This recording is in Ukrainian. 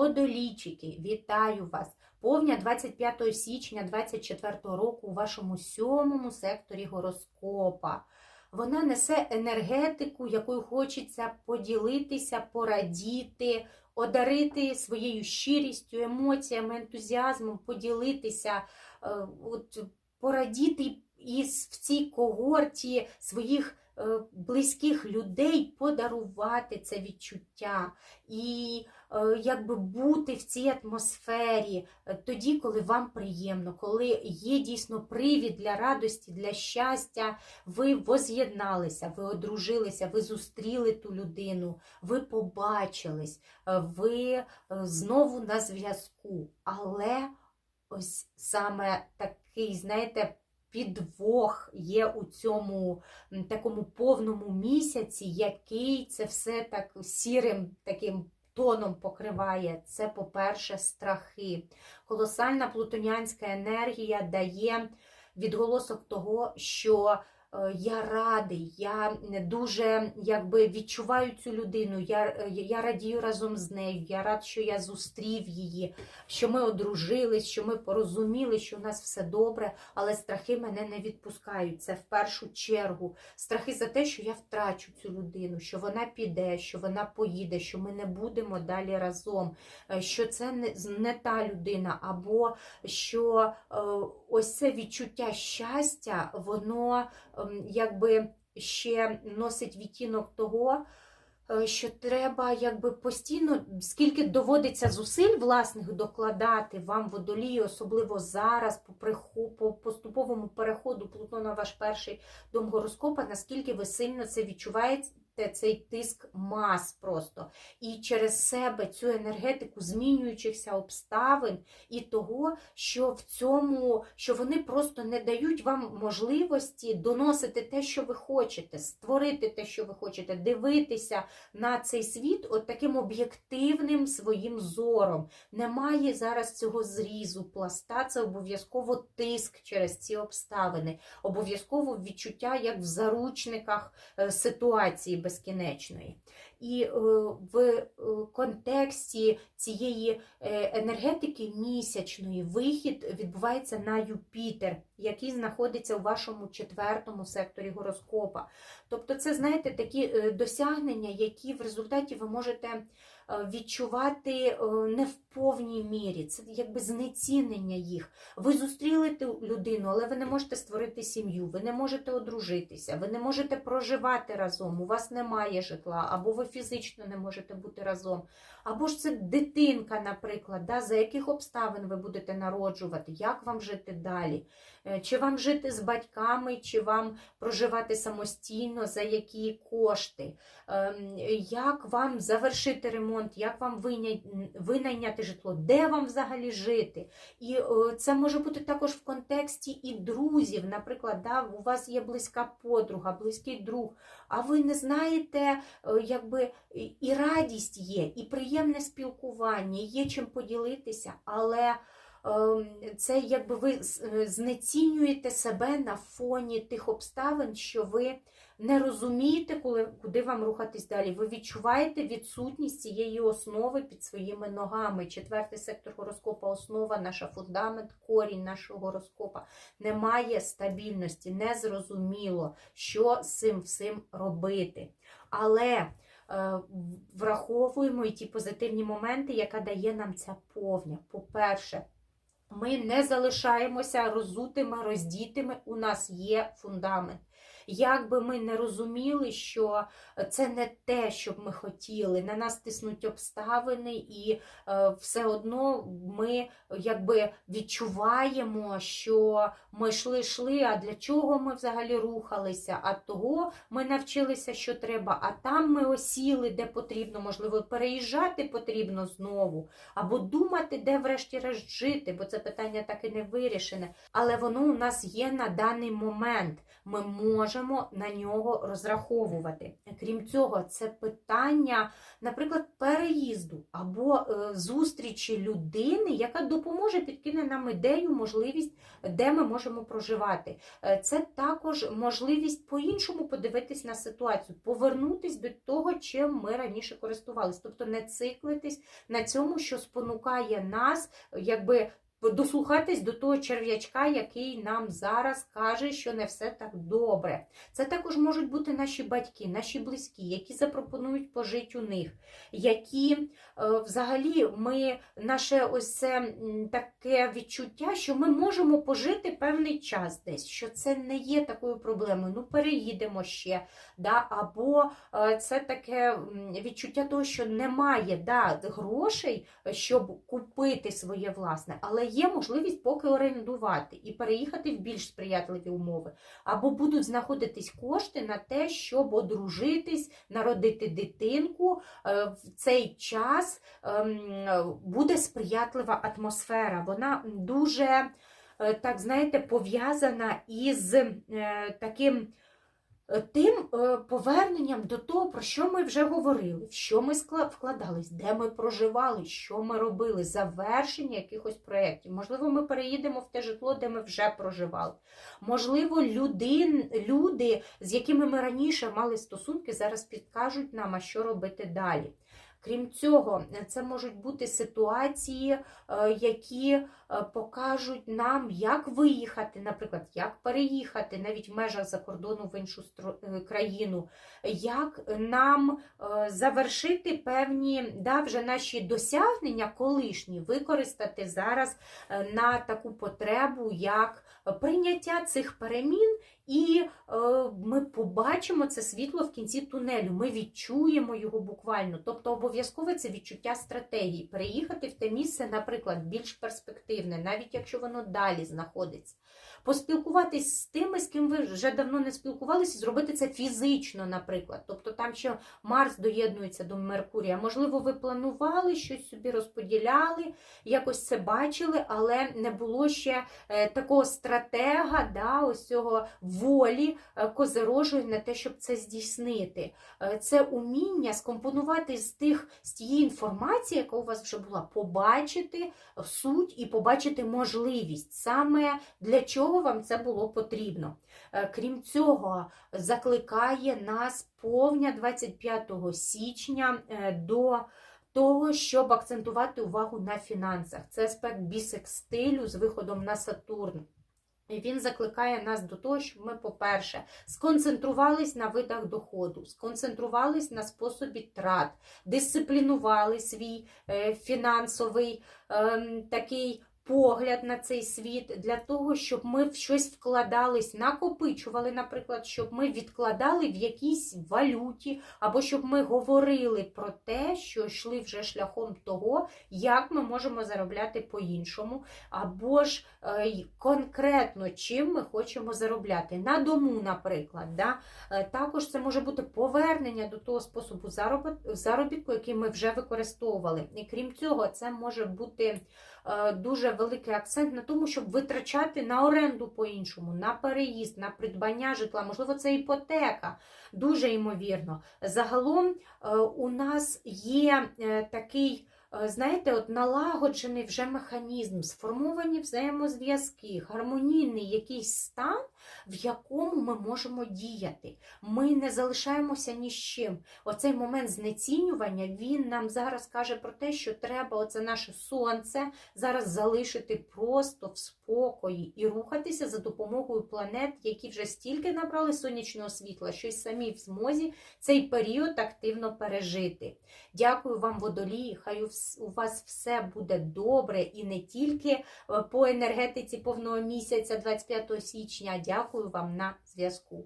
Водолійчики, вітаю вас! Повня 25 січня 24 року у вашому сьомому секторі гороскопа. Вона несе енергетику, якою хочеться поділитися, порадіти, одарити своєю щирістю, емоціями, ентузіазмом, поділитися, е, от, порадіти із в цій когорті своїх близьких людей, подарувати це відчуття і е, якби бути в цій атмосфері е, тоді, коли вам приємно, коли є дійсно привід для радості, для щастя, ви воз'єдналися, ви одружилися, ви зустріли ту людину, ви побачились, е, ви е, знову на зв'язку. Але ось саме такий, знаєте, підвох є у цьому такому повному місяці, який це все так сірим таким тоном покриває. Це, по-перше, страхи. Колосальна плутонянська енергія дає відголосок того, що я радий, я дуже якби відчуваю цю людину, я, е, я радію разом з нею, я рад, що я зустрів її, що ми одружились, що ми порозуміли, що у нас все добре, але страхи мене не відпускають. Це в першу чергу. Страхи за те, що я втрачу цю людину, що вона піде, що вона поїде, що ми не будемо далі разом, е, що це не, не та людина, або що е, ось це відчуття щастя, воно якби ще носить відтінок того. е, Що треба якби постійно, скільки доводиться зусиль власних докладати вам водолії, особливо зараз, по, приху- по поступовому переходу Плутона ваш перший дом гороскопа, наскільки ви сильно це відчуваєте, цей тиск мас просто. І через себе цю енергетику змінюючихся обставин і того, що в цьому, що вони просто не дають вам можливості доносити те, що ви хочете, створити те, що ви хочете, дивитися на цей світ от таким об'єктивним своїм зором. Немає зараз цього зрізу, пласта, це обов'язково тиск через ці обставини, обов'язково відчуття, як в заручниках е, ситуації безкінечної. І е, в е, контексті цієї е, енергетики місячної вихід відбувається на Юпітер, який знаходиться у вашому четвертому секторі гороскопа. Тобто, це, знаєте, такі досягнення, які в результаті ви можете відчувати не в повній мірі. Це якби знецінення їх. Ви зустріли людину, але ви не можете створити сім'ю, ви не можете одружитися, ви не можете проживати разом, у вас немає житла, або ви фізично не можете бути разом. Або ж це дитинка, наприклад, да, за яких обставин ви будете народжувати, як вам жити далі, Е, чи вам жити з батьками, чи вам проживати самостійно, за які кошти, Ем, як вам завершити ремонт, як вам виня- винайняти житло, де вам взагалі жити. І е, це може бути також в контексті і друзів. Наприклад, да, у вас є близька подруга, близький друг, а ви не знаєте, е, якби і- і радість є, і приємне спілкування, є чим поділитися, але ем, це якби ви е, знецінюєте себе на фоні тих обставин, що ви не розумієте, коли, куди вам рухатись далі. Ви відчуваєте відсутність цієї основи під своїми ногами. Четвертий сектор гороскопа основа, наша фундамент, корінь нашого гороскопа. Немає стабільності, незрозуміло, що з цим всім робити. Але е, враховуємо і ті позитивні моменти, яка дає нам ця повня. По-перше, ми не залишаємося розутими, роздітими, у нас є фундамент. Як би ми не розуміли, що це не те, що б ми хотіли, на нас тиснуть обставини, і е, все одно ми якби відчуваємо, що ми йшли, йшли, а для чого ми взагалі рухалися? А того ми навчилися, що треба, а там ми осіли, де потрібно, можливо, переїжджати потрібно знову, або думати, де врешті-решт жити, бо це питання так і не вирішене. Але воно у нас є на даний момент. ми можемо на нього розраховувати. Крім цього, це питання, наприклад, переїзду або е, зустрічі людини, яка допоможе підкине нам ідею, можливість, де ми можемо проживати. Е, Це також можливість по-іншому подивитись на ситуацію, повернутись до того, чим ми раніше користувалися, тобто не циклитись на цьому, що спонукає нас, якби. Дослухатись до того черв'ячка, який нам зараз каже, що не все так добре. Це також можуть бути наші батьки, наші близькі, які запропонують пожити у них, які е, взагалі ми наше ось це таке відчуття, що ми можемо пожити певний час десь, що це не є такою проблемою. Ну, переїдемо ще. Да? Або е, це таке відчуття того, що немає да, грошей, щоб купити своє власне, але є можливість поки орендувати і переїхати в більш сприятливі умови. Або будуть знаходитись кошти на те, щоб одружитись, народити дитинку. Е, В цей час ем, буде сприятлива атмосфера. Вона дуже, е, так знаєте, пов'язана із е, таким. Е, Тим е, поверненням до того, про що ми вже говорили, в що ми вкладались, де ми проживали, що ми робили, завершення якихось проєктів. Можливо, ми переїдемо в те житло, де ми вже проживали. Можливо, людин, люди, з якими ми раніше мали стосунки, зараз підкажуть нам, а що робити далі. Крім цього, це можуть бути ситуації, е, які е, покажуть нам, як виїхати, наприклад, як переїхати навіть в межах за кордону в іншу е, країну, як нам завершити певні да, вже наші досягнення колишні, використати зараз на таку потребу, як прийняття цих перемін. І е, ми побачимо це світло в кінці тунелю. Ми відчуємо його буквально. Тобто, обов'язково це відчуття стратегії. Переїхати в те місце, наприклад, більш перспективне, навіть якщо воно далі знаходиться. Поспілкуватись з тими, з ким ви вже давно не спілкувалися, зробити це фізично, наприклад. Тобто там ще Марс доєднується до Меркурія. Можливо, ви планували щось собі розподіляли, якось це бачили, але не було ще е, такого стратега, да, ось цього волі е, козирожої на те, щоб це здійснити. Е, Це уміння скомпонувати з тих з тієї інформації, яка у вас вже була, побачити суть і побачити можливість, саме для чого вам це було потрібно. Е, Крім цього, закликає нас повня 25 січня е, до того, щоб акцентувати увагу на фінансах. Це аспект бісекстилю з виходом на Сатурн. І він закликає нас до того, щоб ми, по-перше, сконцентрувались на видах доходу, сконцентрувались на способі трат, дисциплінували свій е, фінансовий е, такий погляд на цей світ для того, щоб ми в щось вкладались, накопичували, наприклад, щоб ми відкладали в якійсь валюті, або щоб ми говорили про те, що йшли вже шляхом того, як ми можемо заробляти по-іншому, або ж е, конкретно чим ми хочемо заробляти. На дому, наприклад. Да? Е, Також це може бути повернення до того способу заробітку, який ми вже використовували. І крім цього, це може бути дуже великий акцент на тому, щоб витрачати на оренду по-іншому, на переїзд, на придбання житла, можливо, це іпотека. Дуже ймовірно. Загалом е, у нас є е, такий. Е, Знаєте, от налагоджений вже механізм, сформовані взаємозв'язки, гармонійний якийсь стан, в якому ми можемо діяти. Ми не залишаємося ні з чим. Оцей момент знецінювання він нам зараз каже про те, що треба оце наше сонце зараз залишити просто в спокої і рухатися за допомогою планет, які вже стільки набрали сонячного світла, що й самі в змозі цей період активно пережити. Дякую вам, водолії. Хай у у вас все буде добре і не тільки е, по енергетиці повного місяця 25 січня. Дякую вам на зв'язку.